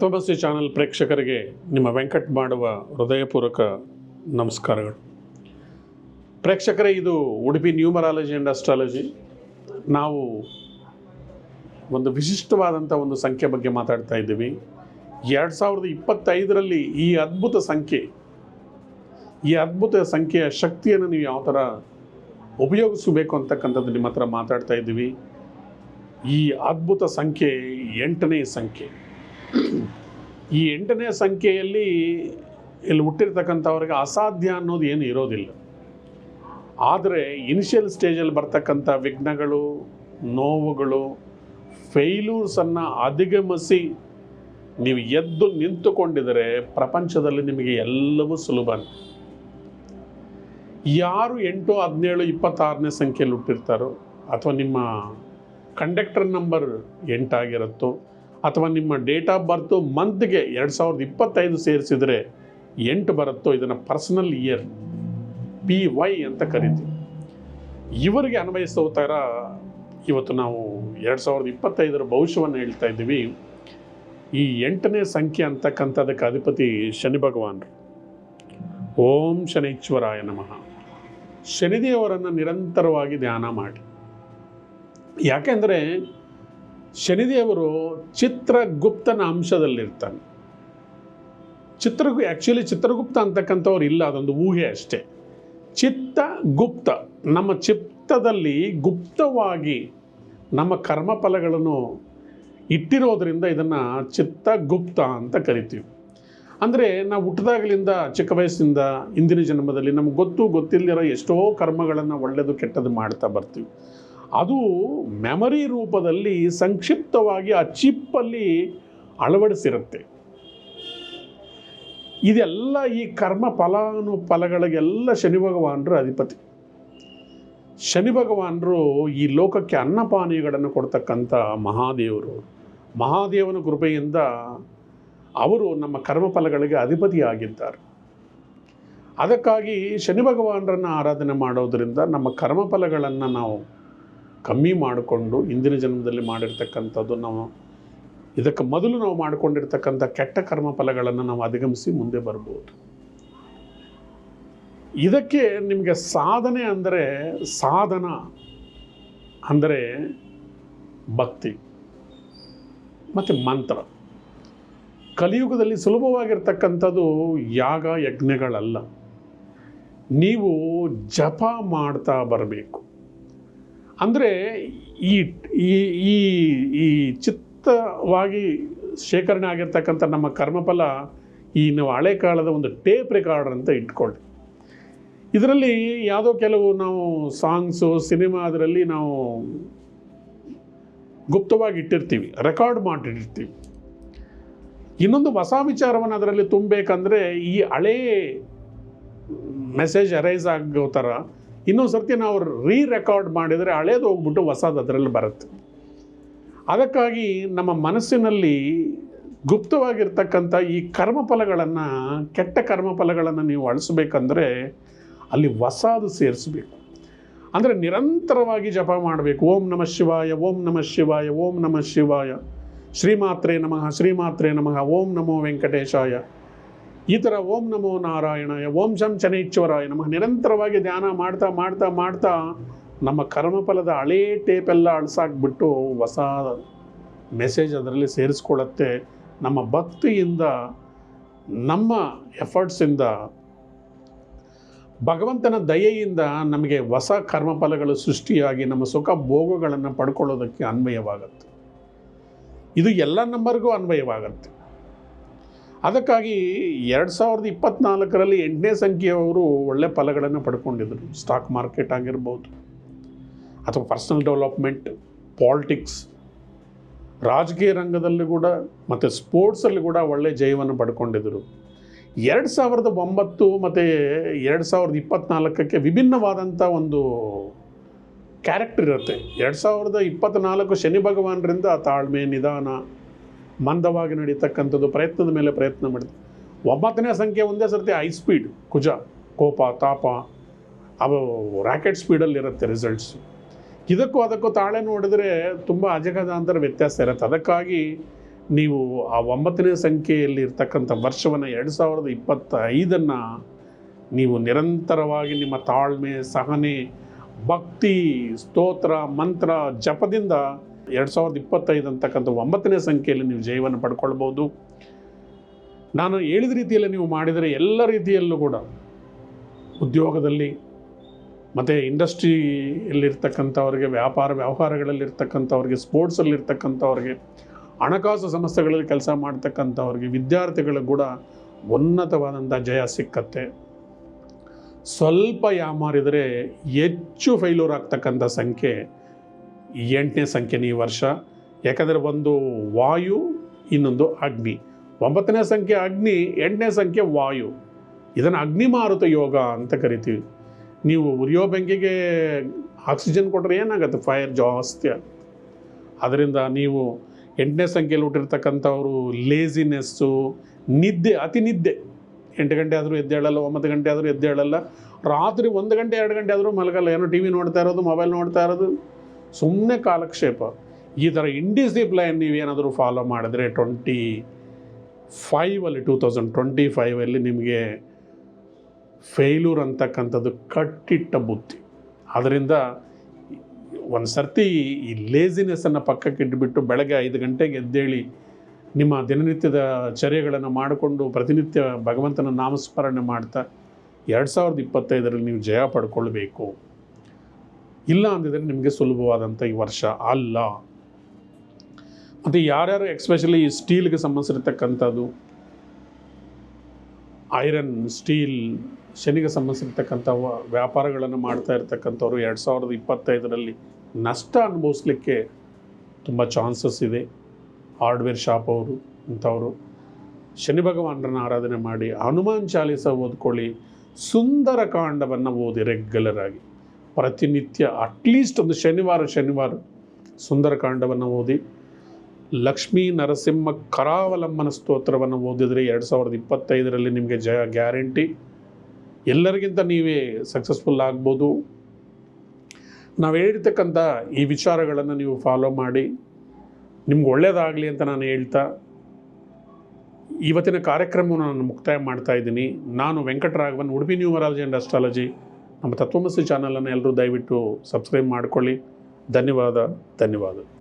ತತ್ವಮಸಿ ಚಾನಲ್ ಪ್ರೇಕ್ಷಕರಿಗೆ ನಿಮ್ಮ ವೆಂಕಟ್ ಮಾಡುವ ಹೃದಯಪೂರ್ವಕ ನಮಸ್ಕಾರಗಳು. ಪ್ರೇಕ್ಷಕರೇ, ಇದು ಉಡುಪಿ ನ್ಯೂಮರಾಲಜಿ ಆ್ಯಂಡ್ ಅಸ್ಟ್ರಾಲಜಿ. ನಾವು ಒಂದು ವಿಶಿಷ್ಟವಾದಂಥ ಒಂದು ಸಂಖ್ಯೆ ಬಗ್ಗೆ ಮಾತಾಡ್ತಾ ಇದ್ದೀವಿ. ಎರಡು ಸಾವಿರದ ಇಪ್ಪತ್ತೈದರಲ್ಲಿ ಈ ಅದ್ಭುತ ಸಂಖ್ಯೆ, ಈ ಅದ್ಭುತ ಸಂಖ್ಯೆಯ ಶಕ್ತಿಯನ್ನು ನೀವು ಯಾವ ಥರ ಉಪಯೋಗಿಸಬೇಕು ಅಂತಕ್ಕಂಥದ್ದು ನಿಮ್ಮ ಹತ್ರ ಮಾತಾಡ್ತಾ ಇದ್ದೀವಿ. ಈ ಅದ್ಭುತ ಸಂಖ್ಯೆ ಎಂಟನೇ ಸಂಖ್ಯೆ. ಈ ಎಂಟನೇ ಸಂಖ್ಯೆಯಲ್ಲಿ ಇಲ್ಲಿ ಹುಟ್ಟಿರ್ತಕ್ಕಂಥವ್ರಿಗೆ ಅಸಾಧ್ಯ ಅನ್ನೋದು ಏನು ಇರೋದಿಲ್ಲ. ಆದರೆ ಇನಿಷಿಯಲ್ ಸ್ಟೇಜಲ್ಲಿ ಬರ್ತಕ್ಕಂಥ ವಿಘ್ನಗಳು, ನೋವುಗಳು ಫೇಲ್ಯೂರ್ಸನ್ನು ಅಧಿಗಮಿಸಿ ನೀವು ಎದ್ದು ನಿಂತುಕೊಂಡಿದರೆ ಪ್ರಪಂಚದಲ್ಲಿ ನಿಮಗೆ ಎಲ್ಲವೂ ಸುಲಭ ಯಾರು ಎಂಟು, ಹದಿನೇಳು, ಇಪ್ಪತ್ತಾರನೇ ಸಂಖ್ಯೆಯಲ್ಲಿ ಹುಟ್ಟಿರ್ತಾರೋ ಅಥವಾ ನಿಮ್ಮ ಕಂಡಕ್ಟರ್ ನಂಬರ್ ಎಂಟಾಗಿರುತ್ತೋ ಅಥವಾ ನಿಮ್ಮ ಡೇಟ್ ಆಫ್ ಬರ್ತು ಮಂತ್ಗೆ ಎರಡು ಸಾವಿರದ ಇಪ್ಪತ್ತೈದು ಸೇರಿಸಿದರೆ ಎಂಟು ಬರುತ್ತೋ ಇದನ್ನು ಪರ್ಸನಲ್ ಇಯರ್ ಪಿ ವೈ ಅಂತ ಕರಿತೀವಿ. ಇವರಿಗೆ ಅನ್ವಯಿಸೋ ಥರ ಇವತ್ತು ನಾವು ಎರಡು ಸಾವಿರದ ಇಪ್ಪತ್ತೈದರ ಭವಿಷ್ಯವನ್ನು ಹೇಳ್ತಾ ಇದ್ದೀವಿ. ಈ ಎಂಟನೇ ಸಂಖ್ಯೆ ಅಂತಕ್ಕಂಥದಕ್ಕೆ ಅಧಿಪತಿ ಶನಿ ಭಗವಾನರು. ಓಂ ಶನೈಶ್ವರಾಯ ನಮಃ. ಶನಿದೇವರನ್ನು ನಿರಂತರವಾಗಿ ಧ್ಯಾನ ಮಾಡಿ. ಯಾಕೆಂದರೆ ಶನಿದೇವರು ಚಿತ್ರಗುಪ್ತನ ಅಂಶದಲ್ಲಿರ್ತಾನೆ. ಚಿತ್ರ ಆ್ಯಕ್ಚುಲಿ ಚಿತ್ರಗುಪ್ತ ಅಂತಕ್ಕಂಥವ್ರು ಇಲ್ಲ, ಅದೊಂದು ಊಹೆ ಅಷ್ಟೇ. ಚಿತ್ತಗುಪ್ತ, ನಮ್ಮ ಚಿತ್ತದಲ್ಲಿ ಗುಪ್ತವಾಗಿ ನಮ್ಮ ಕರ್ಮಫಲಗಳನ್ನು ಇಟ್ಟಿರೋದ್ರಿಂದ ಇದನ್ನು ಚಿತ್ತಗುಪ್ತ ಅಂತ ಕರಿತೀವಿ. ಅಂದರೆ ನಾವು ಹುಟ್ಟಿದಾಗಲಿಂದ ಚಿಕ್ಕ ವಯಸ್ಸಿಂದ ಇಂದಿನ ಜನ್ಮದಲ್ಲಿ ನಮ್ಗೆ ಗೊತ್ತು ಗೊತ್ತಿಲ್ಲದಿರೋ ಎಷ್ಟೋ ಕರ್ಮಗಳನ್ನು ಒಳ್ಳೆಯದು ಕೆಟ್ಟದ್ದು ಮಾಡ್ತಾ ಬರ್ತೀವಿ. ಅದು ಮೆಮರಿ ರೂಪದಲ್ಲಿ ಸಂಕ್ಷಿಪ್ತವಾಗಿ ಆ ಚಿಪ್ಪಲ್ಲಿ ಅಳವಡಿಸಿರುತ್ತೆ. ಇದೆಲ್ಲ ಈ ಕರ್ಮ ಫಲಾನುಫಲಗಳಿಗೆಲ್ಲ ಶನಿ ಭಗವಾನರು ಅಧಿಪತಿ. ಶನಿ ಭಗವಾನರು ಈ ಲೋಕಕ್ಕೆ ಅನ್ನಪಾನೀಯಗಳನ್ನು ಕೊಡ್ತಕ್ಕಂಥ ಮಹಾದೇವರು. ಮಹಾದೇವನ ಕೃಪೆಯಿಂದ ಅವರು ನಮ್ಮ ಕರ್ಮಫಲಗಳಿಗೆ ಅಧಿಪತಿಯಾಗಿದ್ದಾರೆ. ಅದಕ್ಕಾಗಿ ಶನಿ ಭಗವಾನರನ್ನು ಆರಾಧನೆ ಮಾಡೋದರಿಂದ ನಮ್ಮ ಕರ್ಮಫಲಗಳನ್ನು ನಾವು ಕಮ್ಮಿ ಮಾಡಿಕೊಂಡು ಇಂದಿನ ಜನ್ಮದಲ್ಲಿ ಮಾಡಿರ್ತಕ್ಕಂಥದ್ದು ನಾವು, ಇದಕ್ಕೆ ಮೊದಲು ನಾವು ಮಾಡಿಕೊಂಡಿರ್ತಕ್ಕಂಥ ಕೆಟ್ಟ ಕರ್ಮ ಫಲಗಳನ್ನು ನಾವು ಅಧಿಗಮಿಸಿ ಮುಂದೆ ಬರ್ಬೋದು. ಇದಕ್ಕೆ ನಿಮಗೆ ಸಾಧನೆ ಅಂದರೆ ಸಾಧನ ಅಂದರೆ ಭಕ್ತಿ ಮತ್ತು ಮಂತ್ರ. ಕಲಿಯುಗದಲ್ಲಿ ಸುಲಭವಾಗಿರ್ತಕ್ಕಂಥದ್ದು ಯಾಗ ಯಜ್ಞಗಳಲ್ಲ. ನೀವು ಜಪ ಮಾಡ್ತಾ ಬರಬೇಕು. ಅಂದರೆ ಈ ಈ ಈ ಚಿತ್ತವಾಗಿ ಶೇಖರಣೆ ಆಗಿರ್ತಕ್ಕಂಥ ನಮ್ಮ ಕರ್ಮಫಲ ಈ ನಾವು ಹಳೆ ಕಾಲದ ಒಂದು ಟೇಪ್ ರೆಕಾರ್ಡರ್ ಅಂತ ಇಟ್ಕೊಳ್ಳಿ. ಇದರಲ್ಲಿ ಯಾವುದೋ ಕೆಲವು ನಾವು ಸಾಂಗ್ಸು, ಸಿನಿಮಾ ಅದರಲ್ಲಿ ನಾವು ಗುಪ್ತವಾಗಿ ಇಟ್ಟಿರ್ತೀವಿ, ರೆಕಾರ್ಡ್ ಮಾಡಿಟ್ಟಿರ್ತೀವಿ. ಇನ್ನೊಂದು ಹೊಸ ವಿಚಾರವನ್ನು ಅದರಲ್ಲಿ ತುಂಬಬೇಕಂದ್ರೆ ಈ ಹಳೇ ಮೆಸೇಜ್ ಅರೈಸ್ ಆಗೋ ಥರ ಇನ್ನೊಂದು ಸರ್ತಿ ನಾವು ರೀ ರೆಕಾರ್ಡ್ ಮಾಡಿದರೆ ಹಳೇದು ಹೋಗ್ಬಿಟ್ಟು ಹೊಸದು ಅದರಲ್ಲಿ ಬರುತ್ತೆ. ಅದಕ್ಕಾಗಿ ನಮ್ಮ ಮನಸ್ಸಿನಲ್ಲಿ ಗುಪ್ತವಾಗಿರ್ತಕ್ಕಂಥ ಈ ಕರ್ಮಫಲಗಳನ್ನು, ಕೆಟ್ಟ ಕರ್ಮಫಲಗಳನ್ನು ನೀವು ಅಳಿಸ್ಬೇಕಂದ್ರೆ ಅಲ್ಲಿ ಹೊಸದು ಸೇರಿಸ್ಬೇಕು. ಅಂದರೆ ನಿರಂತರವಾಗಿ ಜಪ ಮಾಡಬೇಕು. ಓಂ ನಮಃ ಶಿವಾಯ, ಓಂ ನಮಃ ಶಿವಾಯ, ಓಂ ನಮಃ ಶಿವಾಯ. ಶ್ರೀಮಾತ್ರೆ ನಮಃ ಶ್ರೀಮಾತ್ರೆ ನಮಃ, ಓಂ ನಮೋ ವೆಂಕಟೇಶಾಯ. ಈ ಥರ ಓಂ ನಮೋ ನಾರಾಯಣ ಓಂ ಶಂ ಶನೈಶ್ವರಾಯ ನಮಗೆ ನಿರಂತರವಾಗಿ ಧ್ಯಾನ ಮಾಡ್ತಾ ಮಾಡ್ತಾ ಮಾಡ್ತಾ ನಮ್ಮ ಕರ್ಮಫಲದ ಹಳೇ ಟೇಪೆಲ್ಲ ಅಳಿಸಾಕ್ಬಿಟ್ಟು ಹೊಸ ಮೆಸೇಜ್ ಅದರಲ್ಲಿ ಸೇರಿಸ್ಕೊಳ್ಳುತ್ತೆ. ನಮ್ಮ ಭಕ್ತಿಯಿಂದ, ನಮ್ಮ ಎಫರ್ಟ್ಸಿಂದ, ಭಗವಂತನ ದಯೆಯಿಂದ ನಮಗೆ ಹೊಸ ಕರ್ಮಫಲಗಳು ಸೃಷ್ಟಿಯಾಗಿ, ನಮ್ಮ ಸುಖ ಭೋಗಗಳನ್ನು ಪಡ್ಕೊಳ್ಳೋದಕ್ಕೆ ಅನ್ವಯವಾಗುತ್ತೆ. ಇದು ಎಲ್ಲ ನಂಬರ್ಗೂ ಅನ್ವಯವಾಗುತ್ತೆ. ಅದಕ್ಕಾಗಿ ಎರಡು ಸಾವಿರದ ಇಪ್ಪತ್ತ್ನಾಲ್ಕರಲ್ಲಿ ಎಂಟನೇ ಸಂಖ್ಯೆಯವರು ಒಳ್ಳೆ ಫಲಗಳನ್ನು ಪಡ್ಕೊಂಡಿದ್ದರು ಸ್ಟಾಕ್ ಮಾರ್ಕೆಟ್ ಆಗಿರ್ಬೋದು, ಅಥವಾ ಪರ್ಸನಲ್ ಡೆವಲಪ್ಮೆಂಟ್ ಪಾಲಿಟಿಕ್ಸ್ ರಾಜಕೀಯ ರಂಗದಲ್ಲಿ ಕೂಡ ಮತ್ತು ಸ್ಪೋರ್ಟ್ಸಲ್ಲಿ ಕೂಡ ಒಳ್ಳೆಯ ಜಯವನ್ನು ಪಡ್ಕೊಂಡಿದ್ದರು ಎರಡು ಸಾವಿರದ ಒಂಬತ್ತು ಮತ್ತು ಎರಡು ಸಾವಿರದ ಇಪ್ಪತ್ತ್ನಾಲ್ಕಕ್ಕೆ ವಿಭಿನ್ನವಾದಂಥ ಒಂದು ಕ್ಯಾರೆಕ್ಟರ್ ಇರುತ್ತೆ. ಎರಡು ಸಾವಿರದ ಇಪ್ಪತ್ತ್ನಾಲ್ಕು ಶನಿ ಭಗವಾನರಿಂದ ತಾಳ್ಮೆ, ನಿಧಾನ ಮಂದವಾಗಿ ನಡೀತಕ್ಕಂಥದ್ದು ಪ್ರಯತ್ನದ ಮೇಲೆ ಪ್ರಯತ್ನ ಮಾಡಿದೆ. ಒಂಬತ್ತನೇ ಸಂಖ್ಯೆ ಒಂದೇ ಸರ್ತಿ ಹೈ ಸ್ಪೀಡ್ ಕುಜ, ಕೋಪ, ತಾಪ, ಅವು ರ್ಯಾಕೆಟ್ ಸ್ಪೀಡಲ್ಲಿರುತ್ತೆ ರಿಸಲ್ಟ್ಸ್ ಇದಕ್ಕೂ ಅದಕ್ಕೂ ತಾಳೆ ನೋಡಿದ್ರೆ ತುಂಬ ಅಜಗಜಾಂತರ ವ್ಯತ್ಯಾಸ ಇರುತ್ತೆ. ಅದಕ್ಕಾಗಿ ನೀವು ಆ ಒಂಬತ್ತನೇ ಸಂಖ್ಯೆಯಲ್ಲಿ ಇರ್ತಕ್ಕಂಥ ವರ್ಷವನ್ನು ಎರಡು ಸಾವಿರದ ಇಪ್ಪತ್ತೈದನ್ನು ನೀವು ನಿರಂತರವಾಗಿ ನಿಮ್ಮ ತಾಳ್ಮೆ, ಸಹನೆ, ಭಕ್ತಿ, ಸ್ತೋತ್ರ, ಮಂತ್ರ, ಜಪದಿಂದ ಎರಡು ಸಾವಿರದ ಇಪ್ಪತ್ತೈದು ಅಂತಕ್ಕಂಥ ಒಂಬತ್ತನೇ ಸಂಖ್ಯೆಯಲ್ಲಿ ನೀವು ಜಯವನ್ನು ಪಡ್ಕೊಳ್ಬೋದು ನಾನು ಹೇಳಿದ ರೀತಿಯಲ್ಲಿ ನೀವು ಮಾಡಿದರೆ ಎಲ್ಲ ರೀತಿಯಲ್ಲೂ ಕೂಡ ಉದ್ಯೋಗದಲ್ಲಿ, ಮತ್ತು ಇಂಡಸ್ಟ್ರಿಯಲ್ಲಿರ್ತಕ್ಕಂಥವ್ರಿಗೆ, ವ್ಯಾಪಾರ ವ್ಯವಹಾರಗಳಲ್ಲಿರ್ತಕ್ಕಂಥವ್ರಿಗೆ, ಸ್ಪೋರ್ಟ್ಸಲ್ಲಿರ್ತಕ್ಕಂಥವ್ರಿಗೆ, ಹಣಕಾಸು ಸಂಸ್ಥೆಗಳಲ್ಲಿ ಕೆಲಸ ಮಾಡ್ತಕ್ಕಂಥವ್ರಿಗೆ, ವಿದ್ಯಾರ್ಥಿಗಳಿಗೆ ಕೂಡ ಉನ್ನತವಾದಂಥ ಜಯ ಸಿಕ್ಕತ್ತೆ. ಸ್ವಲ್ಪ ಯಾಮಾರಿದರೆ ಹೆಚ್ಚು ಫೈಲೂರ್ ಆಗ್ತಕ್ಕಂಥ ಸಂಖ್ಯೆ ಎಂಟನೇ ಸಂಖ್ಯೆನ ಈ ವರ್ಷ. ಯಾಕಂದರೆ ಒಂದು ವಾಯು, ಇನ್ನೊಂದು ಅಗ್ನಿ. ಒಂಬತ್ತನೇ ಸಂಖ್ಯೆ ಅಗ್ನಿ, ಎಂಟನೇ ಸಂಖ್ಯೆ ವಾಯು. ಇದನ್ನು ಅಗ್ನಿಮಾರುತ ಯೋಗ ಅಂತ ಕರಿತೀವಿ. ನೀವು ಉರಿಯೋ ಬೆಂಕಿಗೆ ಆಕ್ಸಿಜನ್ ಕೊಟ್ಟರೆ ಏನಾಗುತ್ತೆ? ಫೈರ್ ಜಾಸ್ತಿ ಆಗುತ್ತೆ ಅದರಿಂದ ನೀವು ಎಂಟನೇ ಸಂಖ್ಯೆಯಲ್ಲಿ ಹುಟ್ಟಿರ್ತಕ್ಕಂಥವ್ರು ಲೇಜಿನೆಸ್ಸು ನಿದ್ದೆ, ಅತಿ ನಿದ್ದೆ. ಎಂಟು ಗಂಟೆ ಆದರೂ ಎದ್ದೇಳಲ್ಲ ಒಂಬತ್ತು ಗಂಟೆ ಆದರೂ ಎದ್ದೇಳಲ್ಲ ರಾತ್ರಿ ಒಂದು ಗಂಟೆ, ಎರಡು ಗಂಟೆ ಆದರೂ ಮಲಗಲ್ಲ. ಏನೋ ಟಿ ವಿ ನೋಡ್ತಾ ಇರೋದು ಮೊಬೈಲ್ ನೋಡ್ತಾ ಇರೋದು. ಸುಮ್ಮನೆ ಕಾಲಕ್ಷೇಪ. ಈ ಥರ ಇಂಡಿಸಿಪ್ಲೈನ್ ನೀವೇನಾದರೂ ಫಾಲೋ ಮಾಡಿದ್ರೆ ಟ್ವೆಂಟಿ ಫೈವಲ್ಲಿ ಟೂ ತೌಸಂಡ್ ಟ್ವೆಂಟಿ ಫೈವಲ್ಲಿ ನಿಮಗೆ ಫೇಲ್ಯೂರ್ ಅಂತಕ್ಕಂಥದ್ದು ಕಟ್ಟಿಟ್ಟ ಬುದ್ಧಿ ಅದರಿಂದ ಒಂದು ಸರ್ತಿ ಈ ಲೇಸಿನೆಸ್ಸನ್ನು ಪಕ್ಕಕ್ಕೆ ಬೆಳಗ್ಗೆ ಐದು ಗಂಟೆಗೆ ಎದ್ದೇಳಿ ನಿಮ್ಮ ದಿನನಿತ್ಯದ ಚರ್ಯಗಳನ್ನು ಮಾಡಿಕೊಂಡು ಪ್ರತಿನಿತ್ಯ ಭಗವಂತನ ನಾಮಸ್ಮರಣೆ ಮಾಡ್ತಾ ಎರಡು ಸಾವಿರದ ಇಪ್ಪತ್ತೈದರಲ್ಲಿ ನೀವು ಜಯ ಪಡ್ಕೊಳ್ಬೇಕು. ಇಲ್ಲ ಅಂದಿದ್ರೆ ನಿಮಗೆ ಸುಲಭವಾದಂಥ ಈ ವರ್ಷ ಅಲ್ಲ. ಮತ್ತು ಯಾರ್ಯಾರು ಎಕ್ಸ್ಪೆಷಲಿ ಈ ಸ್ಟೀಲ್ಗೆ ಸಂಬಂಧಿಸಿರ್ತಕ್ಕಂಥದ್ದು? ಐರನ್ ಸ್ಟೀಲ್ ಶನಿಗೆ ಸಂಬಂಧಿಸಿರ್ತಕ್ಕಂಥ ವ್ಯಾಪಾರಗಳನ್ನು ಮಾಡ್ತಾ ಇರ್ತಕ್ಕಂಥವ್ರು ಎರಡು ಸಾವಿರದ ಇಪ್ಪತ್ತೈದರಲ್ಲಿ ನಷ್ಟ ಅನುಭವಿಸ್ಲಿಕ್ಕೆ ತುಂಬ ಚಾನ್ಸಸ್ ಇದೆ. ಹಾರ್ಡ್ವೇರ್ ಶಾಪ್ ಅವರು, ಇಂಥವರು. ಶನಿ ಭಗವಾನರನ್ನ ಆರಾಧನೆ ಮಾಡಿ ಹನುಮಾನ್ ಚಾಲೀಸ ಓದ್ಕೊಳ್ಳಿ. ಸುಂದರ ಕಾಂಡವನ್ನು ಓದಿ ರೆಗ್ಯುಲರ್ ಆಗಿ. ಪ್ರತಿನಿತ್ಯ ಅಟ್ಲೀಸ್ಟ್ ಒಂದು ಶನಿವಾರ ಶನಿವಾರ ಸುಂದರಕಾಂಡವನ್ನು ಓದಿ, ಲಕ್ಷ್ಮೀ ನರಸಿಂಹ ಕರಾವಲಂಬನ ಸ್ತೋತ್ರವನ್ನು ಓದಿದರೆ ಎರಡು ಸಾವಿರದ ಇಪ್ಪತ್ತೈದರಲ್ಲಿ ನಿಮಗೆ ಜಯ ಗ್ಯಾರಂಟಿ. ಎಲ್ಲರಿಗಿಂತ ನೀವೇ ಸಕ್ಸಸ್ಫುಲ್ ಆಗ್ಬೋದು. ನಾವು ಹೇಳಿರ್ತಕ್ಕಂಥ ಈ ವಿಚಾರಗಳನ್ನು ನೀವು ಫಾಲೋ ಮಾಡಿ. ನಿಮ್ಗೆ ಒಳ್ಳೆಯದಾಗಲಿ ಅಂತ ನಾನು ಹೇಳ್ತಾ, ಇವತ್ತಿನ ಕಾರ್ಯಕ್ರಮವನ್ನು ನಾನು ಮುಕ್ತಾಯ ಮಾಡ್ತಾ ಇದ್ದೀನಿ. ನಾನು Venkataraghavan Udupi numerology and astrology ನಮ್ಮ ತತ್ವಮಸಿ ಚಾನಲನ್ನು ಎಲ್ಲರೂ ದಯವಿಟ್ಟು ಸಬ್ಸ್ಕ್ರೈಬ್ ಮಾಡಿಕೊಳ್ಳಿ. ಧನ್ಯವಾದ ಧನ್ಯವಾದ.